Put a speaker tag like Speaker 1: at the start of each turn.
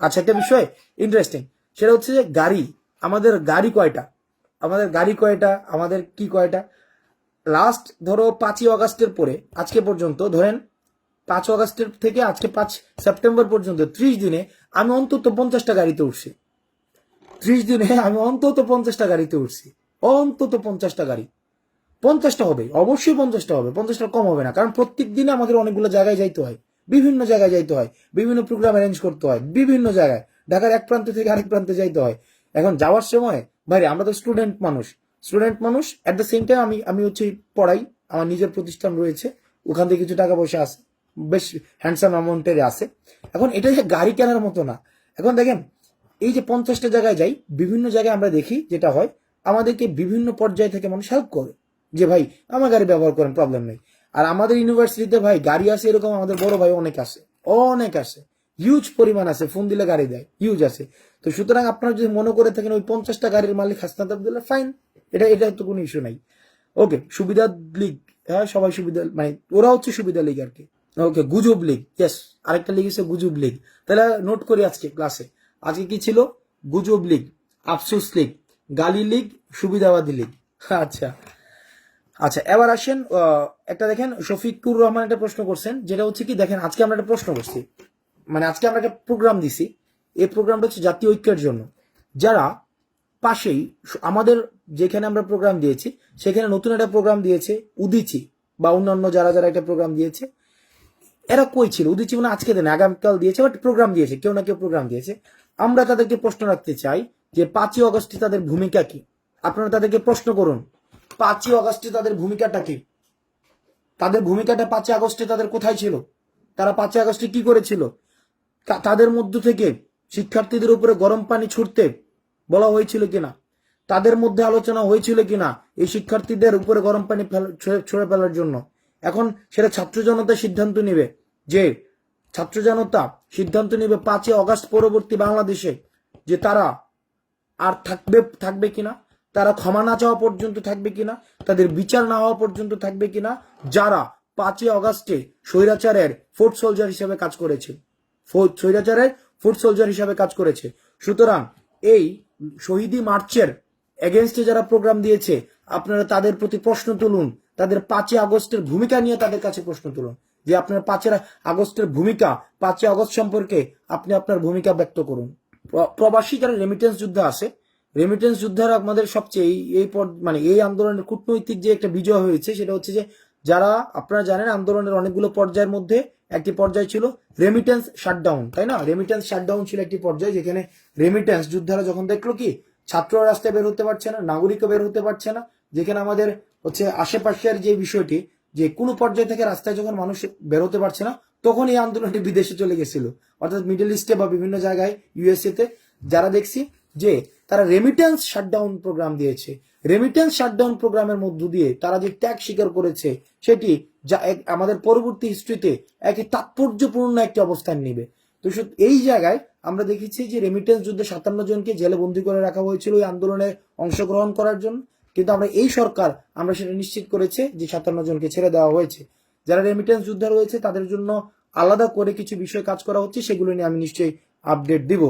Speaker 1: আচ্ছা একটা বিষয় ইন্টারেস্টিং সেটা হচ্ছে যে গাড়ি, আমাদের গাড়ি কয়টা? আমাদের গাড়ি কয়টা? আমাদের কি কয়টা? লাস্ট ধরো পাঁচই অগাস্টের পরে, আজকে পর্যন্ত, ধরেন পাঁচ অগাস্টের থেকে আজকে পাঁচ সেপ্টেম্বর পর্যন্ত, ত্রিশ দিনে আমি অন্তত পঞ্চাশটা গাড়িতে উঠছি। ত্রিশ দিনে আমি অন্তত পঞ্চাশটা গাড়িতে উঠছি। অন্তত পঞ্চাশটা গাড়ি। পঞ্চাশটা হবে, অবশ্যই পঞ্চাশটা হবে, পঞ্চাশটা কম হবে না, কারণ প্রত্যেক দিনে আমাদের অনেকগুলো জায়গায় যাইতে হয়। বিভিন্ন জায়গায় যাইতে হয়, বিভিন্ন প্রোগ্রাম অ্যারেঞ্জ করতে হয়, বিভিন্ন জায়গায়। ঢাকার এক প্রান্ত থেকে আরেক প্রান্তে যাইতে হয়। এখন যাওয়ার সময়, ভাই আমরা তো স্টুডেন্ট মানুষ। স্টুডেন্ট মানুষ অ্যাট দ্য সেম টাইম আমি আমি হচ্ছে পড়াই, আমার নিজের প্রতিষ্ঠান রয়েছে, ওখান থেকে কিছু টাকা পয়সা আছে, বেশ হ্যান্ডসাম অ্যামাউন্টের আছে। এখন এটা যে গাড়ি কেনার মতো না। এখন দেখেন, এই যে পঞ্চাশটা জায়গায় যাই, বিভিন্ন জায়গায় আমরা দেখি যেটা হয়, আমাদেরকে বিভিন্ন পর্যায় থেকে মানুষ হেল্প করে। যে ভাই, আমার গাড়ি ব্যবহার করেন প্রবলেম নেই। আর আমাদের ইউনিভার্সিটিতে ভাই গাড়ি আছে এরকম আমাদের বড় ভাই অনেক আছে অনেক আছে হিউজ পরিমাণ আছে ফোন দিলে গাড়ি দেয় হিউজ আছে তো সুতরাং আপনারা যদি মনে করে থাকেন ওই পঞ্চাশটা গাড়ির মালিক হাসনাত দিলে ফাইন এটা এটা তো কোনো ইস্যু নাই। ওকে সুবিধা লিগ হ্যাঁ সবাই সুবিধা মানে ওরা হচ্ছে সুবিধা লিগ আর কি। ওকে গুজব লিগ ইয়েস আরেকটা লিগ হচ্ছে গুজব লিগ। তাহলে নোট করি আজকে ক্লাসে আজকে কি ছিল? গুজব লিগ, আফসুস লিগ, গালি লিগ, সুবিধাবাদী লিগ। আচ্ছা। আচ্ছা এবার আসেন একটা দেখেন শফিকুর রহমান একটা প্রশ্ন করছেন, যেটা হচ্ছে কি, দেখেন, আজকে আমরা একটা প্রশ্ন করছি। মানে আজকে আমরা একটা প্রোগ্রাম দিছি। এই প্রোগ্রামটা হচ্ছে জাতীয় ঐক্যের জন্য। যারা পাশেই, আমাদের যেখানে আমরা প্রোগ্রাম দিয়েছি, সেখানে নতুন একটা প্রোগ্রাম দিয়েছে উদিচি, বা অন্যান্য যারা যারা একটা প্রোগ্রাম দিয়েছে, এরা কই ছিল? উদিচি মানে আজকে দেন, আগামীকাল দিয়েছে বাট প্রোগ্রাম দিয়েছে, কেউ না কেউ প্রোগ্রাম দিয়েছে। আমরা তাদেরকে প্রশ্ন রাখতে চাই যে পাঁচই অগস্টে তাদের ভূমিকা কি? আপনারা তাদেরকে প্রশ্ন করুন। পাঁচই অগস্টে তাদের ভূমিকাটা কি? তাদের ভূমিকাটা পাঁচই আগস্টে তাদের কোথায় ছিল? তারা পাঁচই আগস্টে কি করেছিল? তাদের মধ্য থেকে শিক্ষার্থীদের উপরে গরম পানি ছুটতে বলা হয়েছিল কিনা? তাদের মধ্যে আলোচনা হয়েছিল কিনা এই শিক্ষার্থীদের উপরে গরম পানি ছুঁড়ে- ফেলার জন্য? এখন সেটা ছাত্র জনতা সিদ্ধান্ত নেবে যে ছাত্র জনতা সিদ্ধান্ত নেবে পাঁচই অগাস্ট পরবর্তী বাংলাদেশে যে তারা আর থাকবে থাকবে কিনা? তারা ক্ষমা না চাওয়া পর্যন্ত থাকবে কিনা, তাদের বিচার না হওয়া পর্যন্ত থাকবে কিনা, যারা পাঁচই অগাস্টে স্বৈরাচারের ফোর্ট সোলজার হিসেবে কাজ করেছে। স্বৈরাচারের ফুট সোলজার হিসাবে কাজ করেছে। সুতরাং এই শহীদি মার্চের এগেনস্টে যারা প্রোগ্রাম দিয়েছে, আপনারা তাদের প্রতি প্রশ্ন তুলুন। তাদের পাঁচই আগস্টের ভূমিকা নিয়ে তাদের কাছে প্রশ্ন তুলুন। যে আপনার পাঁচের আগস্টের ভূমিকা, পাঁচই আগস্ট সম্পর্কে আপনি আপনার ভূমিকা ব্যক্ত করুন। প্রবাসী যারা রেমিটেন্স যুদ্ধ আছে রেমিটেন্স যুদ্ধের আমাদের সবচেয়ে এই মানে এই আন্দোলনের কূটনৈতিক যে একটা বিজয় হয়েছে, সেটা হচ্ছে যে যারা, আপনারা জানেন আন্দোলনের অনেকগুলো পর্যায়ের মধ্যে একটি পর্যায় ছিল রেমিটেন্স শাটডাউন তাই না? রেমিটেন্স শাটডাউন ছিল একটি পর্যায় যেখানে রেমিটেন্স যুদ্ধারা যখন দেখল কি, ছাত্ররা রাস্তায় বের হতে পারছে না, নাগরিকও বের হতে পারছে না, যেখানে আমাদের হচ্ছে আশেপাশের যে বিষয়টি, যে কোনো পর্যায় থেকে রাস্তায় যখন মানুষ বের হতে পারছে না তখন এই আন্দোলনটি বিদেশে চলে গেছিল। অর্থাৎ মিডল ইস্টে বা বিভিন্ন জায়গায় ইউএসএ তে যারা দেখছি যে তারা রেমিটেন্স শাটডাউন প্রোগ্রাম দিয়েছে। রেমিটেন্স শাটডাউন প্রোগ্রামের মধ্য দিয়ে তারা যে ত্যাগ স্বীকার করেছে, সেটি যা আমাদের পরবর্তী হিস্ট্রিতে একটি তাৎপর্যপূর্ণ একটি অবস্থান নিবে। তো এই জায়গায় আমরা দেখেছি যে রেমিটেন্স যুদ্ধে সাতান্ন জনকে জেলে বন্দি করে রাখা হয়েছিল ওই আন্দোলনে অংশগ্রহণ করার জন্য। কিন্তু আমরা এই সরকার, আমরা সেটা নিশ্চিত করেছে যে সাতান্ন জনকে ছেড়ে দেওয়া হয়েছে। যারা রেমিটেন্স যোদ্ধা রয়েছে, তাদের জন্য আলাদা করে কিছু বিষয় কাজ করা হচ্ছে, সেগুলো নিয়ে আমি নিশ্চয়ই আপডেট দিব।